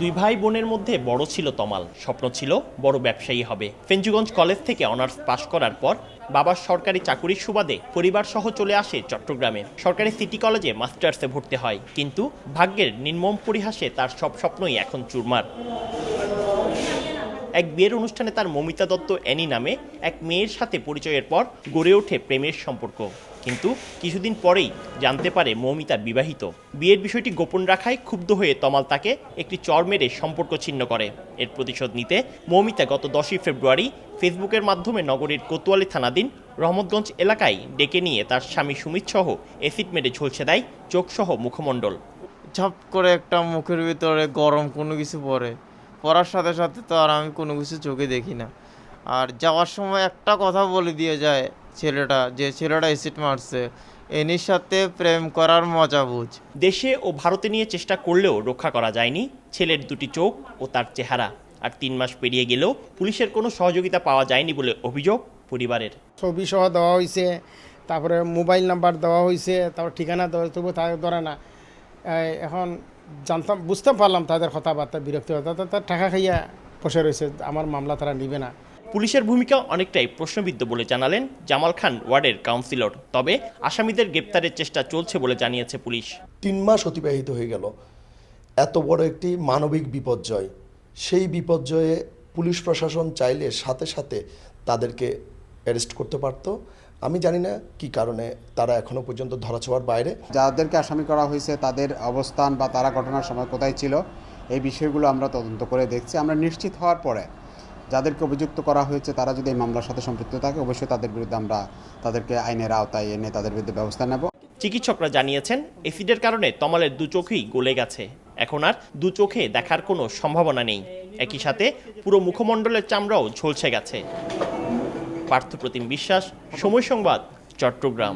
দুই ভাই বোনের মধ্যে বড় ছিল তমাল। স্বপ্ন ছিল বড় ব্যবসায়ী হবে। ফেঞ্জুগঞ্জ কলেজ থেকে অনার্স পাশ করার পর বাবার সরকারি চাকুরির সুবাদে পরিবার সহ চলে আসে চট্টগ্রামে। সরকারি সিটি কলেজে মাস্টার্সে ভর্তি হয়। কিন্তু ভাগ্যের নির্মম পরিহাসে তার সব স্বপ্নই এখন চুরমার। এক বিয়ের অনুষ্ঠানে তার মমিতা দত্ত অ্যানি নামে এক মেয়ের সাথে পরিচয়ের পর গড়ে ওঠে প্রেমের সম্পর্ক। কিন্তু কিছুদিন পরেই জানতে পারে মৌমিতা বিবাহিত। বিয়ের বিষয়টি গোপন রাখায় ক্ষুব্ধ হয়ে তমাল তাকে একটি চর মেরে সম্পর্ক ছিন্ন করে। এর প্রতিশোধ নিতে মৌমিতা গত দশই ফেব্রুয়ারি ফেসবুকের মাধ্যমে নগরীর কোতোয়ালি থানাধীন রহমতগঞ্জ এলাকায় ডেকে নিয়ে তার স্বামী সুমিত সহ এসিড মেরে ঝলসে দেয় চোখসহ মুখমণ্ডল। ঝাপ করে একটা মুখের ভিতরে গরম কোনো কিছু পড়ে। পড়ার সাথে সাথে তো আর আমি কোনো কিছু চোখে দেখি না। আর যাওয়ার সময় একটা কথা বলে দিয়ে যায় ছেলেটা যে ছেলেটা এসিড মারছে এনির সাথে প্রেম করার মজা বুঝ। দেশে ও ভারতে নিয়ে চেষ্টা করলেও রক্ষা করা যায়নি ছেলের দুটি চোখ ও তার চেহারা। আর তিন মাস পেরিয়ে গেলেও পুলিশের কোনো সহযোগিতা পাওয়া যায়নি বলে অভিযোগ পরিবারের। ছবি সহ দেওয়া হয়েছে তারপরে মোবাইল নাম্বার দেওয়া হয়েছে তারপর ঠিকানা দেওয়া তবুও তাদের ধরে না। এখন জানতাম বুঝতে পারলাম তাদের কথাবার্তা বিরক্তি কথা। তার টাকা খাইয়া বসে রয়েছে আমার মামলা তারা নিবে না। পুলিশের ভূমিকা অনেকটাই প্রশ্নবিদ্ধ বলে জানালেন জামাল খান ওয়ার্ডের কাউন্সিলর। তবে আসামিদের গ্রেপ্তারের চেষ্টা চলছে বলে জানিয়েছে পুলিশ। তিন মাস অতিবাহিত হয়ে গেল। এত বড় একটি মানবিক বিপর্যয়। সেই বিপর্যয়ে পুলিশ প্রশাসন চাইলে সাথে সাথে তাদেরকে অ্যারেস্ট করতে পারতো। আমি জানি না কি কারণে তারা এখনও পর্যন্ত ধরাছোঁয়ার বাইরে। যাদেরকে আসামি করা হয়েছে তাদের অবস্থান বা তারা ঘটনার সময় কোথায় ছিল এই বিষয়গুলো আমরা তদন্ত করে দেখছি। আমরা নিশ্চিত হওয়ার পরে যাদেরকে অভিযুক্ত করা হয়েছে তারা যদি এই মামলার সাথে সম্পৃক্ত থাকে অবশ্যই তাদের বিরুদ্ধে আমরা তাদেরকে আইনের আওতায় এনে তাদের বিরুদ্ধে ব্যবস্থা নেব। চিকিৎসকরা জানিয়েছেন এসিডের কারণে তমালের দু চোখেই গলে গেছে। এখন আর দু চোখে দেখার কোনো সম্ভাবনা নেই। একই সাথে পুরো মুখমণ্ডলের চামড়াও ঝলসে গেছে। পার্থপ্রতিম বিশ্বাস সময় সংবাদ চট্টগ্রাম।